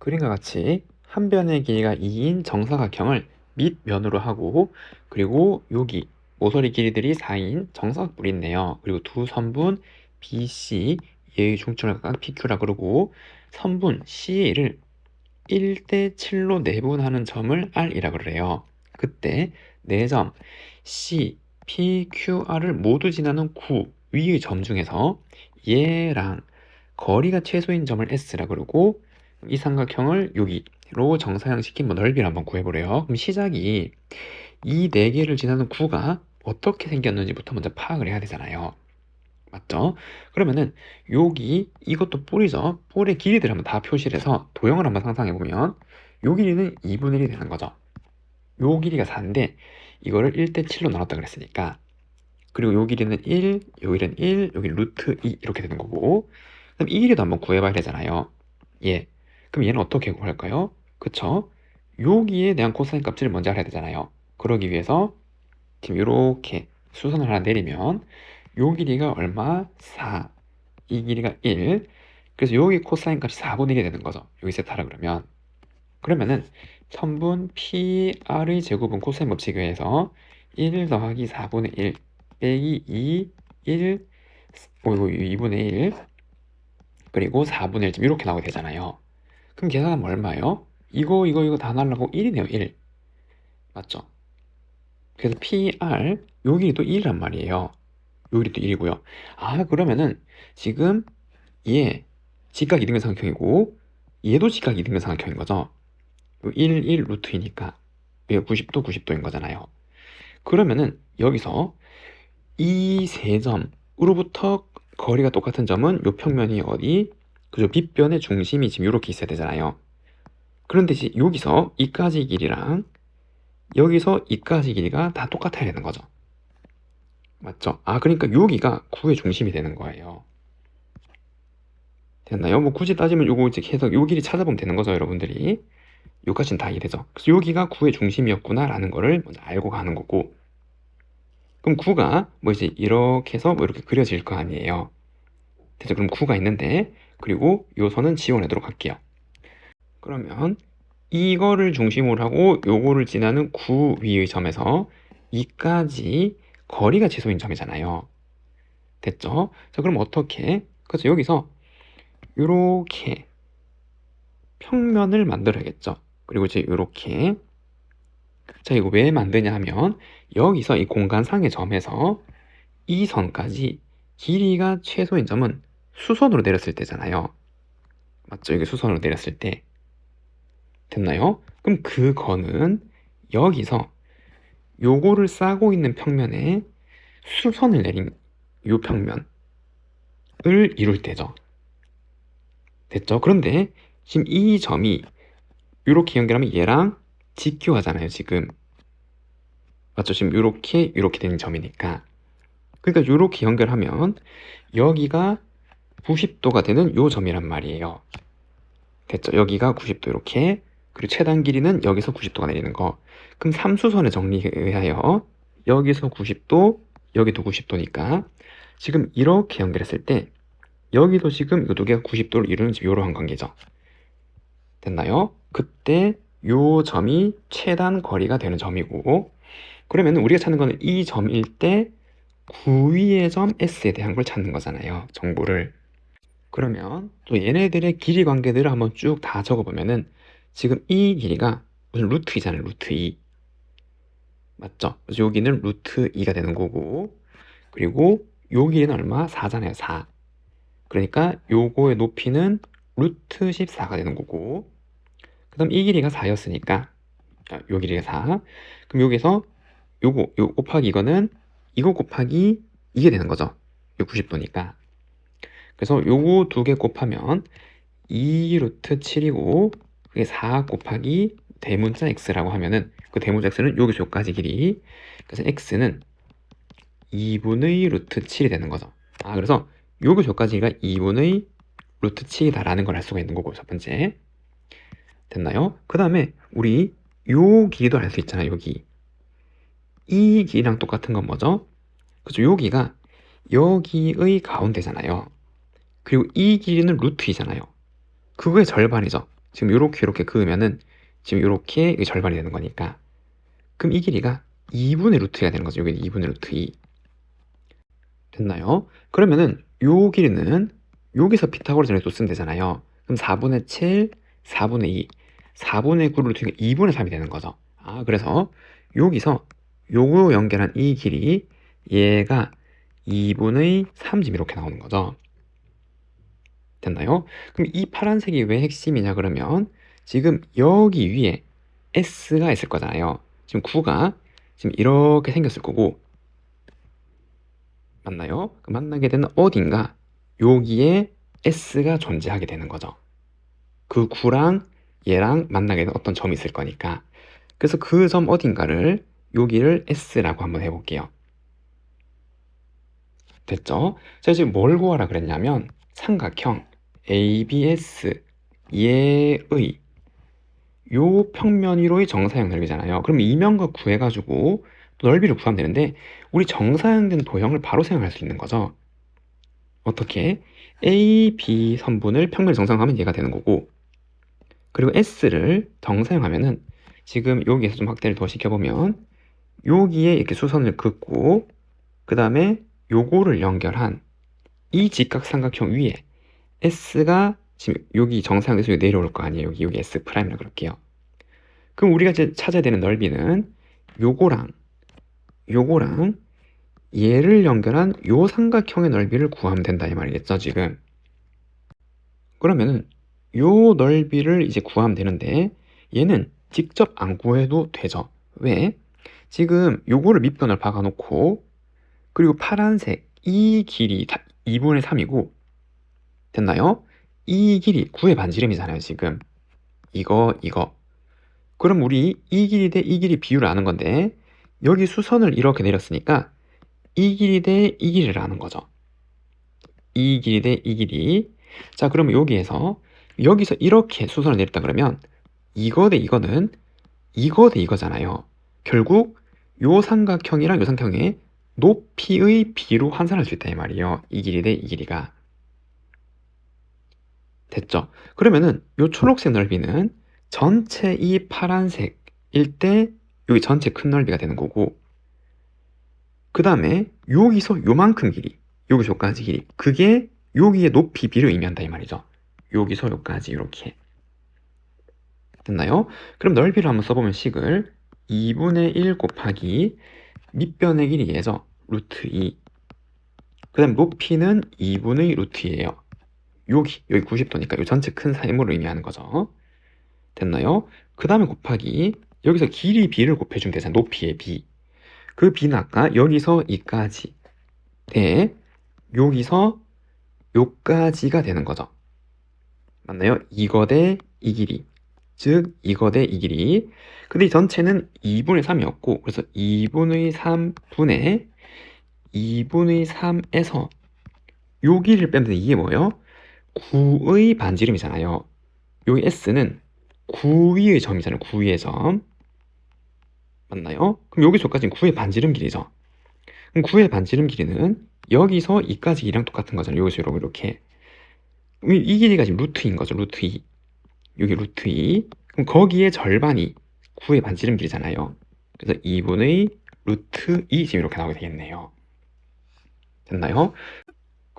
그림과 같이 한 변의 길이가 2인 정사각형을 밑면으로 하고 그리고 여기 모서리 길이들이 4인 정사각뿔이 있네요. 그리고 두 선분 BC 얘의 중점을 각각 PQ라 그러고 선분 CA를 1대 7로 내분하는 점을 R이라 그래요. 그때 4점 C, P, Q, R을 모두 지나는 9 위의 점 중에서 얘랑 거리가 최소인 점을 S라 그러고 이 삼각형을 여기로 정사형시킨 뭐 넓이를 한번 구해보래요. 그럼 시작이 이 네 개를 지나는 구가 어떻게 생겼는지부터 먼저 파악을 해야 되잖아요. 맞죠? 그러면은 여기 이것도 뿔이죠. 뿔의 길이들 한번 다 표시를 해서 도형을 한번 상상해 보면 요 길이는 2분의 1이 되는 거죠. 요 길이가 4인데 이거를 1대 7로 나눴다 그랬으니까 그리고 요 길이는 1, 요 길이는 1, 여기 루트 2 이렇게 되는 거고 그럼 이 길이도 한번 구해봐야 되잖아요. 예. 그럼 얘는 어떻게 구할까요? 그쵸? 여기에 대한 코사인 값을 먼저 알아야 되잖아요. 그러기 위해서 지금 이렇게 수선을 하나 내리면 요 길이가 얼마? 4. 이 길이가 1. 그래서 여기 코사인 값이 4분의 1이 되는 거죠. 여기 세타라 그러면. 그러면은 선분 PR의 제곱은 코사인 법칙에 의해서 1 더하기 4분의 1 빼기 2, 1, 오, 이거 2분의 1 그리고 4분의 1 지금 이렇게 나오게 되잖아요. 그럼 계산하면 얼마예요? 이거 이거 이거 다 날라고 1이네요 1 맞죠? 그래서 PR 요 길이도 1이란 말이에요. 요 길이도 1이고요. 아 그러면은 지금 얘 직각 이등변 삼각형이고 얘도 직각 이등변 삼각형인 거죠? 1, 1 루트이니까 얘가 90도 90도인 거잖아요. 그러면은 여기서 이 세 점으로부터 거리가 똑같은 점은 요 평면이 어디 그죠? 빗변의 중심이 지금 이렇게 있어야 되잖아요. 그런데 이제 여기서 이까지 길이랑 여기서 이까지 길이가 다 똑같아야 되는 거죠. 맞죠? 아, 그러니까 여기가 구의 중심이 되는 거예요. 됐나요? 뭐 굳이 따지면 요거 이제 계속 요 길이 찾아보면 되는 거죠, 여러분들이. 요까지는 다 이해되죠. 그래서 여기가 구의 중심이었구나 라는 거를 먼저 알고 가는 거고. 그럼 구가 뭐 이제 이렇게 해서 뭐 이렇게 그려질 거 아니에요. 됐죠? 그럼 구가 있는데 그리고 요 선은 지워내도록 할게요. 그러면 이거를 중심으로 하고 요거를 지나는 9 위의 점에서 이까지 거리가 최소인 점이잖아요. 됐죠? 자, 그럼 어떻게? 그래서 여기서 이렇게 평면을 만들어야겠죠. 그리고 이제 이렇게 자, 이거 왜 만드냐 하면 여기서 이 공간상의 점에서 이 선까지 길이가 최소인 점은 수선으로 내렸을 때잖아요. 맞죠? 이게 수선으로 내렸을 때. 됐나요? 그럼 그 거는 여기서 요거를 싸고 있는 평면에 수선을 내린 요 평면을 이룰 때죠. 됐죠? 그런데 지금 이 점이 이렇게 연결하면 얘랑 직교하잖아요, 지금. 맞죠? 지금 이렇게 이렇게 된 점이니까. 그러니까 이렇게 연결하면 여기가 90도가 되는 요 점이란 말이에요. 됐죠? 여기가 90도 이렇게 그리고 최단 길이는 여기서 90도가 내리는 거. 그럼 삼수선의 정리에 의하여 여기서 90도, 여기도 90도니까 지금 이렇게 연결했을 때 여기도 지금 이 두 개가 90도를 이루는 지금 이러한 관계죠. 됐나요? 그때 요 점이 최단 거리가 되는 점이고 그러면 우리가 찾는 거는 이 점일 때 9위의 점 S에 대한 걸 찾는 거잖아요. 정보를. 그러면 또 얘네들의 길이 관계들을 한번 쭉 다 적어보면은 지금 이 길이가 무슨 루트 2잖아요. 루트 2. 맞죠? 그래서 여기는 루트 2가 되는 거고 그리고 요 길이는 얼마? 4잖아요. 4. 그러니까 요거의 높이는 루트 14가 되는 거고 그 다음 이 길이가 4였으니까 요 길이가 4 그럼 여기서 요거 요 곱하기 이거는 이거 곱하기 이게 되는 거죠. 요 90도니까 그래서 요거 두 개 곱하면 2 루트 7이고 그게 4 곱하기 대문자 x라고 하면은 그 대문자 x는 여기서 여기까지 길이 그래서 x는 2분의 루트 7이 되는 거죠. 아 그래서 여기서 여기까지가 2분의 루트 7이다 라는 걸 알 수가 있는 거고 첫 번째 됐나요? 그 다음에 우리 요 길이도 알 수 있잖아요 여기 이 길이랑 똑같은 건 뭐죠? 그죠 여기가 여기의 가운데잖아요 그리고 이 길이는 루트 이잖아요 그거의 절반이죠 지금 요렇게 요렇게 그으면은 지금 이게 절반이 되는 거니까 그럼 이 길이가 2분의 루트 2가 되는 거죠. 여기 2분의 루트 2 됐나요? 그러면은 요 길이는 여기서 피타고라스 또 쓰면 되잖아요. 그럼 4분의 7, 4분의 2, 4분의 9를 루트니까 2분의 3이 되는 거죠. 아 그래서 여기서 요거 연결한 이 길이 얘가 2분의 3 지금 이렇게 나오는 거죠. 됐나요? 그럼 이 파란색이 왜 핵심이냐 그러면 지금 여기 위에 S가 있을 거잖아요. 지금 9가 지금 이렇게 생겼을 거고 맞나요? 그 만나게 되는 어딘가 여기에 S가 존재하게 되는 거죠. 그 9랑 얘랑 만나게 되는 어떤 점이 있을 거니까 그래서 그 점 어딘가를 여기를 S라고 한번 해볼게요. 됐죠? 제가 지금 뭘 구하라 그랬냐면 삼각형 ABS 얘의 요 평면 위로의 정사형 넓이잖아요. 그럼 이면과 구해가지고 또 넓이를 구하면 되는데 우리 정사형된 도형을 바로 생각할 수 있는 거죠. 어떻게? A, B 선분을 평면을 정사형하면 얘가 되는 거고 그리고 S를 정사형하면은 지금 여기에서 좀 확대를 더 시켜보면 여기에 이렇게 수선을 긋고 그 다음에 요거를 연결한 이 직각삼각형 위에 S가 지금 여기 여기 내려올 거 아니에요. 여기 여기 S 프라임이라고 그럴게요. 그럼 우리가 이제 찾아야 되는 넓이는 요거랑 요거랑 얘를 연결한 요 삼각형의 넓이를 구하면 된다 이 말이겠죠 지금 그러면은 요 넓이를 이제 구하면 되는데 얘는 직접 안 구해도 되죠 왜? 지금 요거를 밑변을 박아놓고 그리고 파란색 이 길이 다 2분의 3이고 됐나요? 이 길이 9의 반지름이잖아요 지금 이거 이거 그럼 우리 이 길이 대 이 길이 비율을 아는 건데 여기 수선을 이렇게 내렸으니까 이 길이 대 이 길이를 아는 거죠. 이 길이 대 이 길이. 자, 그러면 여기에서 여기서 이렇게 수선을 내렸다 그러면 이거 대 이거는 이거 대 이거잖아요. 결국 요 삼각형이랑 요 삼각형의 높이의 비로 환산할 수 있다 이 말이에요. 이 길이 대 이 길이가. 됐죠? 그러면은 요 초록색 넓이는 전체 이 파란색일 때 여기 전체 큰 넓이가 되는 거고 그 다음에 여기서 요만큼 길이 여기서 여기까지 길이 그게 여기의 높이 비를 의미한다 이 말이죠 여기서 여기까지 이렇게 됐나요? 그럼 넓이를 한번 써보면 식을 2분의 1 곱하기 밑변의 길이에서 루트 2. 그 다음 높이는 2분의 루트 2예요. 여기, 여기 90도니까 이 전체 큰 사임을 의미하는 거죠. 됐나요? 그 다음에 곱하기 여기서 길이 b를 곱해주면 되잖아. 높이의 b. 그 b는 아까 여기서 이까지 대 여기서 요까지가 되는 거죠. 맞나요? 이거 대 이 길이. 즉 이거 대 이 길이. 근데 이 전체는 2분의 3이었고 그래서 2분의 3분의 2분의 3에서 요 길이를 빼면 이게 뭐예요? 9의 반지름이잖아요. 여기 s는 9위의 점이잖아요. 9위의 점. 맞나요? 그럼 여기서 여기까지는 9의 반지름 길이죠. 그럼 9의 반지름 길이는 여기서 이까지 이랑 똑같은 거잖아요. 여기서 이렇게. 이 길이가 지금 루트인 거죠. 루트 2. 여기 루트 2. 그럼 거기에 절반이 9의 반지름 길이잖아요. 그래서 2분의 루트 2 지금 이렇게 나오게 되겠네요. 됐나요?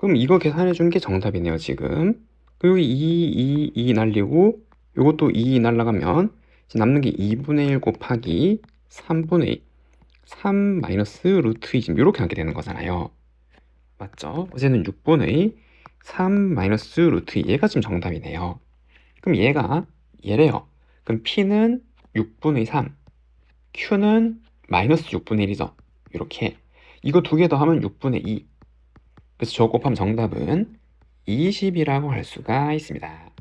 그럼 이거 계산해 준 게 정답이네요, 지금. 그리고 2, 2, 2 날리고 요것도 2 날라가면 남는 게 2분의 1 곱하기 3분의 2. 3 마이너스 루트 2 지금 이렇게 하게 되는 거잖아요. 맞죠? 어제는 6분의 3 마이너스 루트 2 얘가 지금 정답이네요. 그럼 얘가 얘래요. 그럼 P는 6분의 3, Q는 마이너스 6분의 1이죠. 이렇게 이거 두 개 더하면 6분의 2. 그래서 저거 곱하면 정답은 20이라고 할 수가 있습니다.